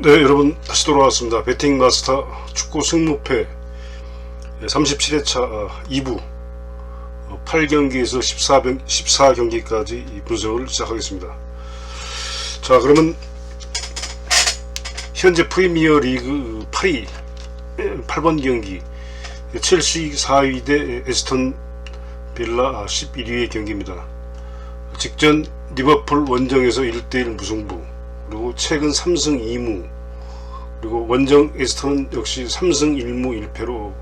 네, 여러분 다시 돌아왔습니다. 배팅 마스터 축구 승무패 37회차 2부 8경기에서 14, 14경기까지 분석을 시작하겠습니다. 자, 그러면 현재 프리미어 리그 8위 8번 경기 첼시 4위 대 에스턴 빌라 11위의 경기입니다. 직전 리버풀 원정에서 1대1 무승부 그리고 최근 3승 2무 그리고 원정 에스턴은 역시 3승 1무 1패로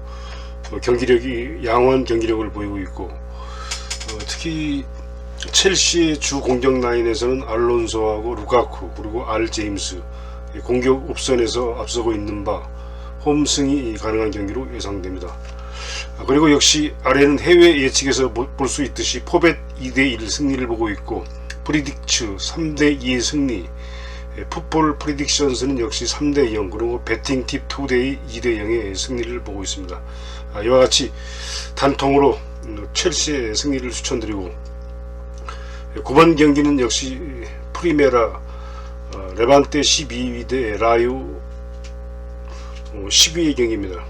경기력이 양호한 경기력을 보이고 있고 어, 특히 첼시의 주 공격 라인에서는 알론소하고 루카쿠 그리고 알 제임스 공격 옵션에서 앞서고 있는 바 홈승이 가능한 경기로 예상됩니다. 아, 그리고 역시 아래는 해외 예측에서 볼 수 있듯이 포벳 2대1 승리를 보고 있고 프리딕츠 3대2의 승리 예, 풋볼 프리딕션스는 역시 3대 0 그리고 배팅 팁 2대2 2대 0의 승리를 보고 있습니다. 아, 이와 같이 단통으로 음, 첼시의 승리를 추천드리고 9번 경기는 역시 프리메라 어, 레반테 12위 대 라유 12위의 경기입니다.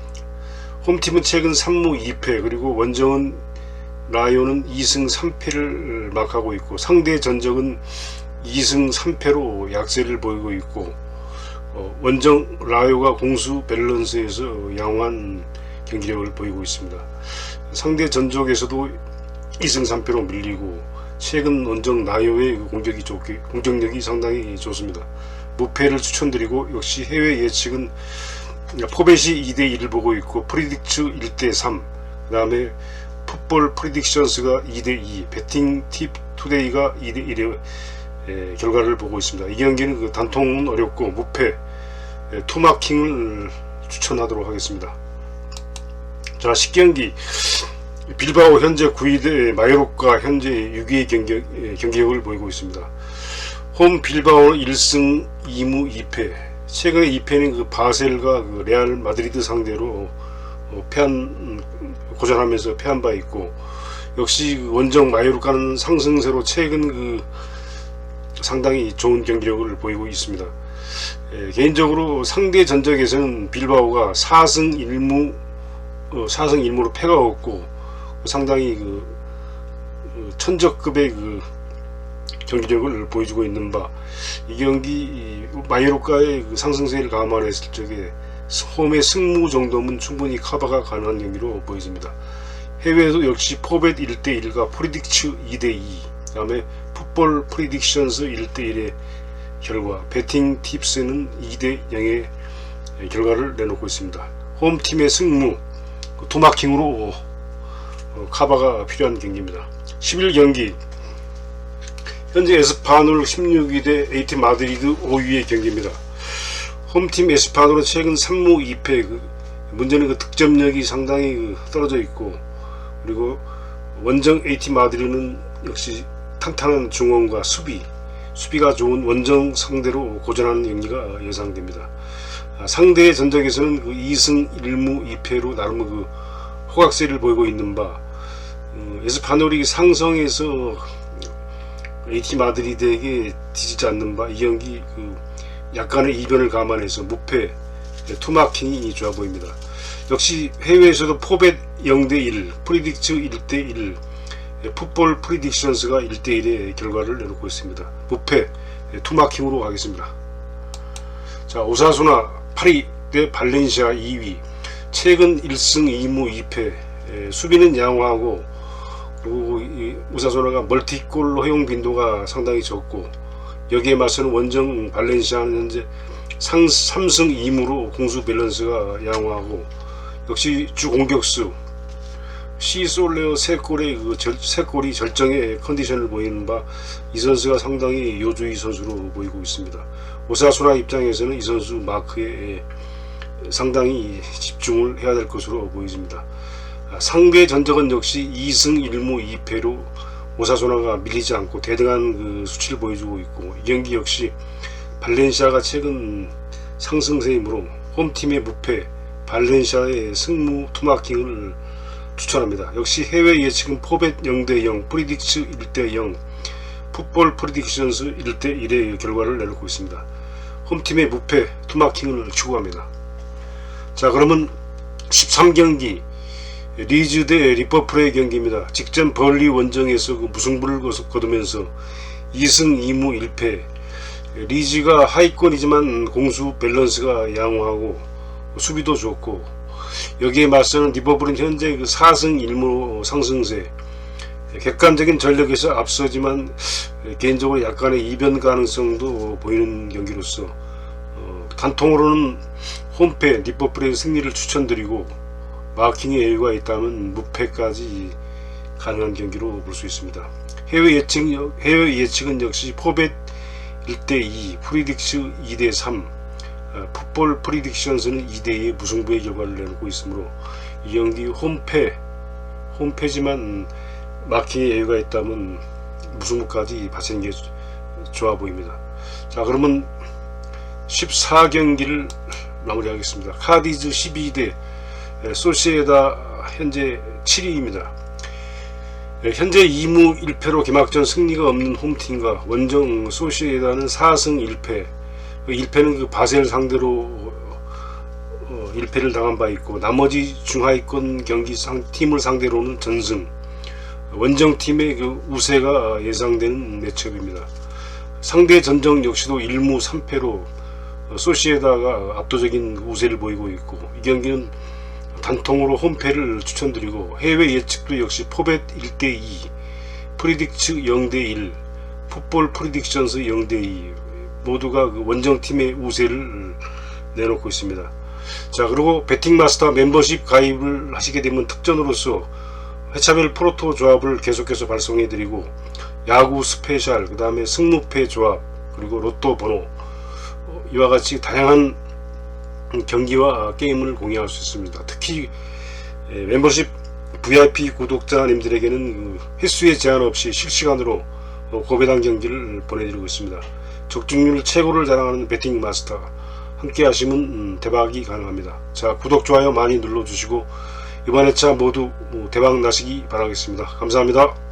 홈팀은 최근 3무 2패 그리고 원정은 라이온은 2승 3패를 막하고 있고 상대 전적은 2승 3패로 약세를 보이고 있고 어, 원정 라이오가 공수 밸런스에서 양호한 경기력을 보이고 있습니다. 상대 전적에서도 2승 3패로 밀리고 최근 원정 라이오의 그 공격이 좋게 공격력이 상당히 좋습니다. 무패를 추천드리고 역시 해외 예측은 포벳이 2대1을 보고 있고 프리딕츠 1대3 그 다음에 풋볼 프리딕션스가 2대2 배팅 팁 투데이가 2대1 의 결과를 보고 있습니다. 이 경기는 그 단통은 어렵고 무패 에, 투마킹을 추천하도록 하겠습니다. 자 10경기 빌바오 현재 9위 대 마요로카 현재 6위의 경기, 경기력을 보이고 있습니다. 홈 빌바오는 1승 2무 2패 최근에 2패는 그 바셀과 그 레알 마드리드 상대로 어, 패한 고전하면서 패한 바 있고 역시 그 원정 마요르카는 상승세로 최근 그 상당히 좋은 경기력을 보이고 있습니다. 예, 개인적으로 상대 전적에서는 빌바오가 4승 1무 어, 4승 1무로 패가 없고 상당히 그 어, 천적급의 그 경기력을 보여주고 있는 바 이 경기 마이로카의 그 상승세를 감안했을 적에 홈의 승무 정도면 충분히 커버가 가능한 경기로 보여집니다. 해외에도 역시 포벳 1대1과 프리딕츠 2대2 그 다음에 풋볼 프리딕션스 1대1의 결과 배팅 팁스는 2대0의 결과를 내놓고 있습니다. 홈팀의 승무 투마킹으로 어, 카바가 필요한 경기입니다. 11경기 현재 에스파놀 16위 대 에이티 마드리드 5위의 경기입니다. 홈팀 에스파놀은 최근 3무 2패 그 문제는 그 득점력이 상당히 그 떨어져 있고 그리고 원정 에이티 마드리드는 역시 탄탄한 중원과 수비 수비가 좋은 원정 상대로 고전하는 경기가 예상됩니다. 아, 상대의 전적에서는 그 2승 1무 2패로 나름 그 호각세를 보이고 있는 바 어, 에스파놀이 상성에서 에이티 마드리드에게 뒤지지 않는 바 이 경기 그 약간의 이변을 감안해서 무패 투마킹이 좋아 보입니다. 역시 해외에서도 포벳 0대1, 프리딕츠 1대1, 풋볼 프리딕션스가 1대1의 결과를 내놓고 있습니다. 무패 투마킹으로 가겠습니다. 자 오사수나 8위 대 발렌시아 2위 최근 1승 2무 2패 수비는 양호하고 그리고 이 우사소나가 멀티골 허용 빈도가 상당히 적고 여기에 맞서는 원정 발렌시아는 현재 상 3승 2무로 공수 밸런스가 양호하고 역시 주 공격수 시솔레오 세 골의 그 절, 세 골이 절정의 컨디션을 보이는 바 이 선수가 상당히 요주의 선수로 보이고 있습니다. 오사수나 입장에서는 이 선수 마크에 상당히 집중을 해야 될 것으로 보입니다. 상대 전적은 역시 2승 1무 2패로 오사소나가 밀리지 않고 대등한 그 수치를 보여주고 있고 이 경기 역시 발렌시아가 최근 상승세이므로 홈팀의 무패 발렌시아의 승무 투마킹을 추천합니다. 역시 해외 예측은 포벳 0대 0, 프리딕츠 1대 0, 풋볼 프리딕션스 1대 1의 결과를 내놓고 있습니다. 홈팀의 무패 투마킹을 추구합니다. 자 그러면 13경기 리즈 대 리버풀의 경기입니다. 직전 벌리 원정에서 그 무승부를 거두- 거두면서 2승 2무 1패 리즈가 하위권이지만 공수 밸런스가 양호하고 수비도 좋고 여기에 맞서는 리버풀은 현재 그 4승 1무 상승세 객관적인 전력에서 앞서지만 개인적으로 약간의 이변 가능성도 보이는 경기로서 어, 단통으로는 홈패 리버풀의 승리를 추천드리고 마킹에 여유가 있다면 무패까지 가능한 경기로 볼 수 있습니다. 해외 예측 해외 예측은 역시 포벳 1대2, 프리딕스 2대3, 어, 풋볼 프리딕션스는 2대2의 무승부의 결과를 내놓고 있으므로 이 경기 홈패 홈패지만 마킹에 여유가 있다면 무승부까지 바치는 게 좋아 보입니다. 자 그러면 14경기를 마무리하겠습니다. 카디즈 12대 소시에다 현재 7위입니다. 현재 2무 1패로 개막전 승리가 없는 홈팀과 원정 소시에다는 4승 1패 1패는 그 바셀 상대로 어, 1패를 당한 바 있고 나머지 중하위권 경기 상, 팀을 상대로는 전승 원정 팀의 그 우세가 예상되는 매첩입니다. 상대 전적 역시도 1무 3패로 소시에다가 압도적인 우세를 보이고 있고 이 경기는 단통으로 홈패를 추천드리고 해외 예측도 역시 포벳 1대2 프리딕츠 0대1 풋볼 프리딕션스 0대2 모두가 그 원정팀의 우세를 내놓고 있습니다. 자 그리고 베팅마스터 멤버십 가입을 하시게 되면 특전으로서 회차별 프로토 조합을 계속해서 발송해 드리고 야구 스페셜 그 다음에 승무패 조합 그리고 로또 번호 어, 이와 같이 다양한 경기와 게임을 공유할 수 있습니다. 특히 에, 멤버십 VIP 구독자님들에게는 그 횟수에 제한 없이 실시간으로 어, 고배당 경기를 보내드리고 있습니다. 적중률 최고를 자랑하는 베팅 마스터 함께 하시면 음, 대박이 가능합니다. 자 구독 좋아요 많이 눌러주시고 이번 회차 모두 어, 대박 나시기 바라겠습니다. 감사합니다.